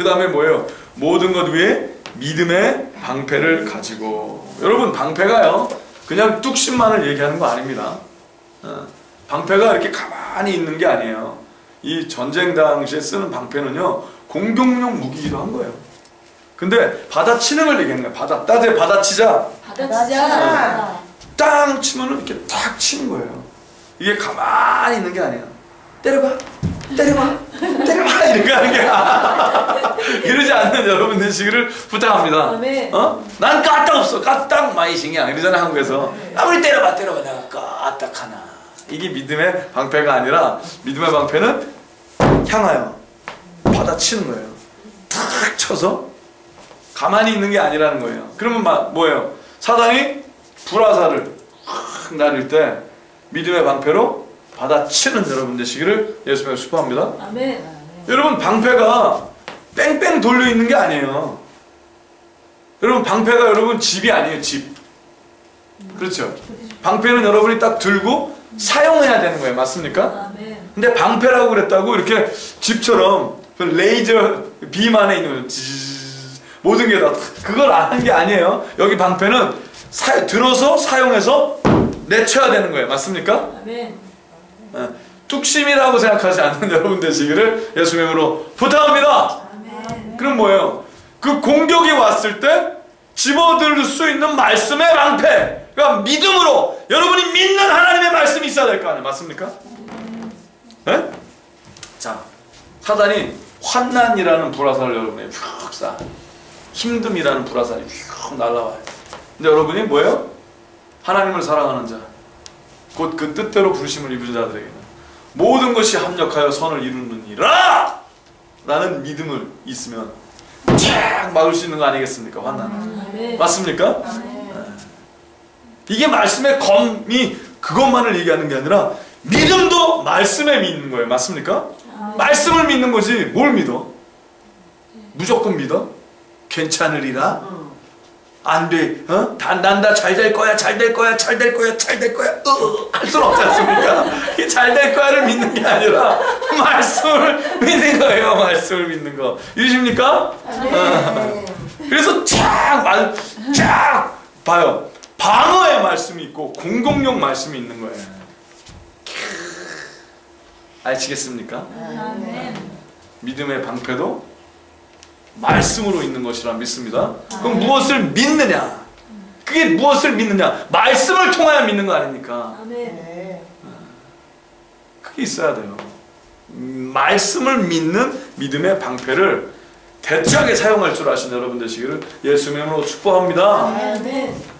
그 다음에 뭐예요? 모든 것 위에 믿음의 방패를 가지고 여러분 방패가요 그냥 뚝심만을 얘기하는 거 아닙니다. 어, 방패가 이렇게 가만히 있는 게 아니에요. 이 전쟁 당시에 쓰는 방패는요 공격용 무기이기도 한 거예요. 근데 받아치는 걸 얘기하는 거예요. 받아 따뜻해 받아치자 받아치자. 땅 치면은 이렇게 탁 치는 거예요. 이게 가만히 있는 게 아니야. 때려봐, 때려봐, 때려봐 않는 여러분 되시기를 부탁합니다. 아멘. 어? 난 까딱 없어, 까딱 마이싱이야 이러잖아 한국에서. 아무리 때려봐, 때려봐 내가 까딱 하나. 이게 믿음의 방패가 아니라 믿음의 방패는 향하여 받아치는 거예요. 탁 쳐서 가만히 있는 게 아니라는 거예요. 그러면 막 뭐예요? 사단이 불화살을 확 날릴 때 믿음의 방패로 받아치는 여러분 되시기를 예수님을 축복합니다. 아멘. 여러분 방패가 뺑뺑 돌려 있는 게 아니에요. 여러분 방패가 여러분 집이 아니에요 집. 그렇죠. 방패는 여러분이 딱 들고 사용해야 되는 거예요. 맞습니까? 아멘. 근데 방패라고 그랬다고 이렇게 집처럼 그 레이저 빔 안에 있는 모든 게 다 그걸 안 한 게 아니에요. 여기 방패는 사- 들어서 사용해서 내쳐야 되는 거예요. 맞습니까? 아멘. 어, 뚝심이라고 생각하지 않는 여러분 되시기를 예수님으로 부탁합니다. 그럼 뭐예요? 그 공격이 왔을 때 집어들 수 있는 말씀의 방패. 그러니까 믿음으로 여러분이 믿는 하나님의 말씀이 있어야 될 거 아니에요. 맞습니까? 네? 자, 사단이 환난이라는 불화살을 여러분에게 푹 쏴. 힘듦이라는 불화살이 휙 날라와요. 근데 여러분이 뭐예요? 하나님을 사랑하는 자, 곧 그 뜻대로 부르심을 입은 자들에게는 모든 것이 합력하여 선을 이루느니라! 라는 믿음을 있으면 쫙 막을 수 있는 거 아니겠습니까? 환난. 아멘. 맞습니까? 이게 말씀의 검이 그것만을 얘기하는 게 아니라 믿음도 말씀에 믿는 거예요. 맞습니까? 말씀을 믿는 거지 뭘 믿어? 무조건 믿어? 괜찮으리라? 안 돼. 어? 난다 잘 될 거야. 잘 될 거야. 잘 될 거야. 잘 될 거야. 어, 할 수는 없지 않습니까? 이 잘 될 거야를 믿는 게 아니라 말씀을 믿는 거예요. 말씀을 믿는 거. 이러십니까? 어. 그래서 쫙, 말, 쫙 봐요. 방어의 말씀이 있고 공공용 말씀이 있는 거예요. 아시겠습니까? 아멘. 믿음의 방패도 말씀으로 있는 것이라 믿습니다. 그럼 무엇을 믿느냐? 그게 무엇을 믿느냐? 말씀을 통하여 믿는 거 아닙니까? 아멘. 그게 있어야 돼요. 음, 말씀을 믿는 믿음의 방패를 대처하게 사용할 줄 아시는 여러분 되시기를 예수님으로 축복합니다. 아멘.